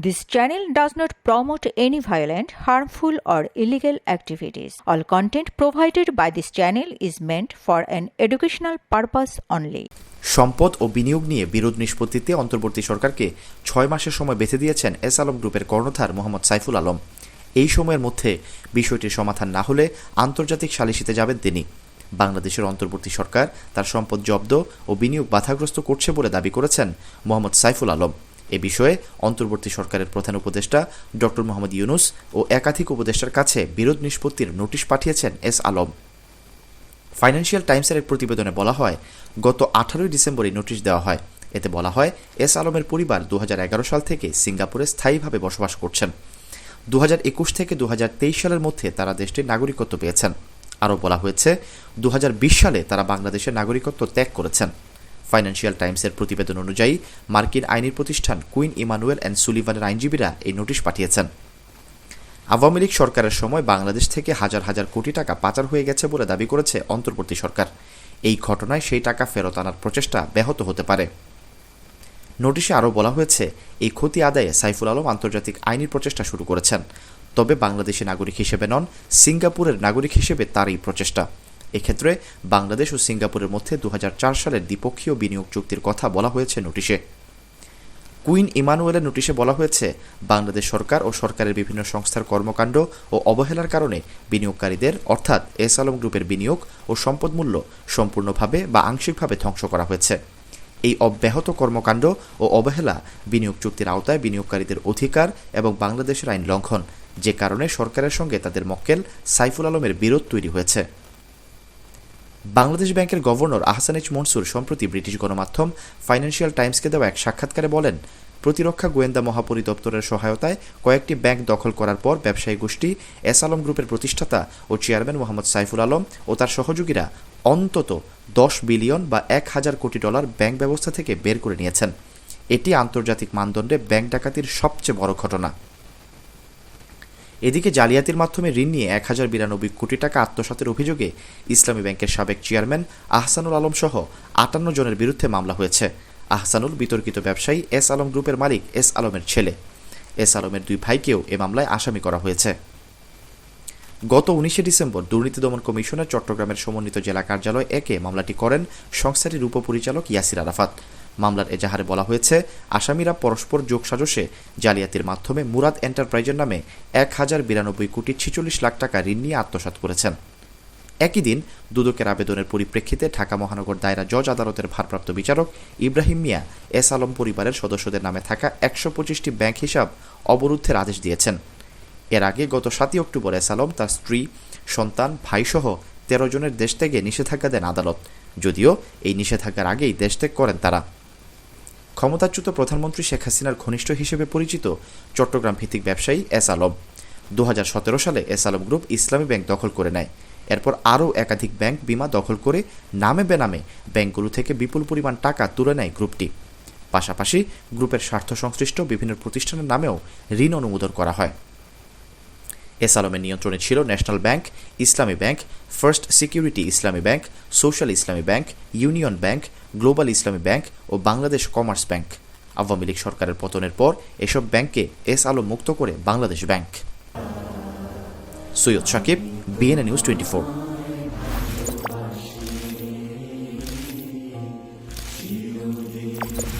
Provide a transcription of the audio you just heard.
This channel does not promote any violent, harmful, or illegal activities. All content provided by this channel is meant for an educational purpose only. সম্পদ ও বিনিয়োগ নিয়ে বিরোধ নিষ্পত্তিতে অন্তর্বর্তী সরকারকে ছয় মাসের সময় বেঁধে দিয়েছেন এস আলম গ্রুপের কর্ণধার মোহাম্মদ সাইফুল আলম এই সময়ের মধ্যে বিষয়টির সমাধান না হলে আন্তর্জাতিক সালিসিতে যাবেন তিনি বাংলাদেশের অন্তর্বর্তী সরকার তার সম্পদ জব্দ ও বিনিয়োগ বাধাগ্রস্ত করছে বলে দাবি করেছেন মোহাম্মদ সাইফুল আলম এ বিষয়ে অন্তর্বর্তী সরকারের প্রধান উপদেষ্টা ডক্টর মোহাম্মদ ইউনুস ও একাধিক উপদেষ্টার কাছে বিরোধ নিষ্পত্তির নোটিশ পাঠিয়েছেন এস আলম। ফাইন্যান্সিয়াল টাইমসের এক প্রতিবেদনে বলা হয়, গত আঠারোই ডিসেম্বর নোটিশ দেওয়া হয়। এতে বলা হয়, এস আলমের পরিবার দু হাজার এগারো সাল থেকে সিঙ্গাপুরে স্থায়ীভাবে বসবাস করছেন। দু হাজার একুশ থেকে দু হাজার তেইশ সালের মধ্যে তারা দেশটির নাগরিকত্ব পেয়েছেন। আরও বলা হয়েছে দু হাজার বিশ সালে তারা বাংলাদেশের নাগরিকত্ব ত্যাগ করেছেন। ফাইন্যান্সিয়াল টাইমসের প্রতিবেদন অনুযায়ী, মার্কিন আইনি প্রতিষ্ঠান কুইন ইমানুয়েল অ্যান্ড সুলিভানের আইনজীবীরা এই নোটিশ পাঠিয়েছেন। আওয়ামী লীগ সরকারের সময় বাংলাদেশ থেকে হাজার হাজার কোটি টাকা পাচার হয়ে গেছে বলে দাবি করেছে অন্তর্বর্তী সরকার। এই ঘটনায় সেই টাকা ফেরত আনার প্রচেষ্টা ব্যাহত হতে পারে। নোটিশে আরও বলা হয়েছে, এই ক্ষতি আদায়ে সাইফুল আলম আন্তর্জাতিক আইনি প্রচেষ্টা শুরু করেছেন। তবে বাংলাদেশি নাগরিক হিসেবে নন, সিঙ্গাপুরের নাগরিক হিসেবে তার এই প্রচেষ্টা। এক্ষেত্রে বাংলাদেশ ও সিঙ্গাপুরের মধ্যে দু সালের দ্বিপক্ষীয় বিনিয়োগ চুক্তির কথা বলা হয়েছে নোটিশে। কুইন ইমানুয়েলের নোটিশে বলা হয়েছে, বাংলাদেশ সরকার ও সরকারের বিভিন্ন সংস্থার কর্মকাণ্ড ও অবহেলার কারণে বিনিয়োগকারীদের, অর্থাৎ এস আলম গ্রুপের বিনিয়োগ ও সম্পদ মূল্য সম্পূর্ণভাবে বা আংশিকভাবে ধ্বংস করা হয়েছে। এই অব্যাহত কর্মকাণ্ড ও অবহেলা বিনিয়োগ চুক্তির আওতায় বিনিয়োগকারীদের অধিকার এবং বাংলাদেশের আইন লঙ্ঘন, যে কারণে সরকারের সঙ্গে তাদের মক্কেল সাইফুল আলমের বিরোধ তৈরি হয়েছে। বাংলাদেশ ব্যাংকের গভর্নর আহসান এইচ মনসুর সম্প্রতি ব্রিটিশ গণমাধ্যম ফাইন্যান্সিয়াল টাইমসকে দেওয়া এক সাক্ষাৎকারে বলেন, প্রতিরক্ষা গোয়েন্দা মহাপরিদপ্তরের সহায়তায় কয়েকটি ব্যাংক দখল করার পর ব্যবসায়ী গোষ্ঠী এস আলম গ্রুপের প্রতিষ্ঠাতা ও চেয়ারম্যান মোহাম্মদ সাইফুল আলম ও তার সহযোগীরা অন্তত দশ বিলিয়ন বা এক হাজার কোটি ডলার ব্যাংক ব্যবস্থা থেকে বের করে নিয়েছেন। এটি আন্তর্জাতিক মানদণ্ডে ব্যাংক ডাকাতির সবচেয়ে বড় ঘটনা। এদিকে জালিয়াতির মাধ্যমে ঋণ নিয়ে এক হাজার বিরানব্বই কোটি টাকা আত্মসাতের অভিযোগে ইসলামী ব্যাংকের সাবেক চেয়ারম্যান আহসানুল আলম সহ আটান্ন জনের বিরুদ্ধে মামলা হয়েছে। আহসানুল বিতর্কিত ব্যবসায়ী এস আলম গ্রুপের মালিক এস আলমের ছেলে। এস আলমের দুই ভাইকেও এ মামলায় আসামি করা হয়েছে। গত উনিশে ডিসেম্বর দুর্নীতি দমন কমিশনের চট্টগ্রামের সমন্বিত জেলা কার্যালয় একে মামলাটি করেন সংস্থাটির উপপরিচালক ইয়াসির আরাফাত। মামলার এজাহারে বলা হয়েছে, আসামিরা পরস্পর যোগসাজশে জালিয়াতির মাধ্যমে মুরাদ এন্টারপ্রাইজের নামে এক হাজার বিরানব্বই কোটি ছিচল্লিশ লাখ টাকা ঋণ নিয়ে আত্মসাৎ করেছেন। একই দিন দুদকের আবেদনের পরিপ্রেক্ষিতে ঢাকা মহানগর দায়রা জজ আদালতের ভারপ্রাপ্ত বিচারক ইব্রাহিম মিয়া এস আলম পরিবারের সদস্যদের নামে থাকা একশো পঁচিশটি ব্যাংক হিসাব অবরুদ্ধের আদেশ দিয়েছেন। এর আগে গত সাতই অক্টোবর এসালম তার স্ত্রী, সন্তান, ভাইসহ তেরো জনের দেশ থেকে নিষেধাজ্ঞা দেন আদালত। যদিও এই নিষেধাজ্ঞার আগেই দেশ ত্যাগ করেন তারা। ক্ষমতাচ্যুত প্রধানমন্ত্রী শেখ হাসিনার ঘনিষ্ঠ হিসেবে পরিচিত চট্টগ্রাম ভিত্তিক ব্যবসায়ী এস আলম দু হাজার সতেরো সালে S Alam group Islami bank দখল করে নেয়। এরপর আরও একাধিক ব্যাংক বিমা দখল করে নামে বেনামে ব্যাংকগুলো থেকে বিপুল পরিমাণ টাকা তুলে নেয় গ্রুপটি। পাশাপাশি গ্রুপের স্বার্থ সংশ্লিষ্ট বিভিন্ন প্রতিষ্ঠানের নামেও ঋণ অনুমোদন করা হয়। এস আলমের নিয়ন্ত্রণে ছিল national bank, Islami bank, first security Islami bank, social Islami bank, union bank, global Islami bank ও বাংলাদেশ কমার্স ব্যাংক। আওয়ামী লীগ সরকারের পতনের পর এসব ব্যাংককে এস আলম মুক্ত করে Bangladesh bank. Syed Sakib BNA news twenty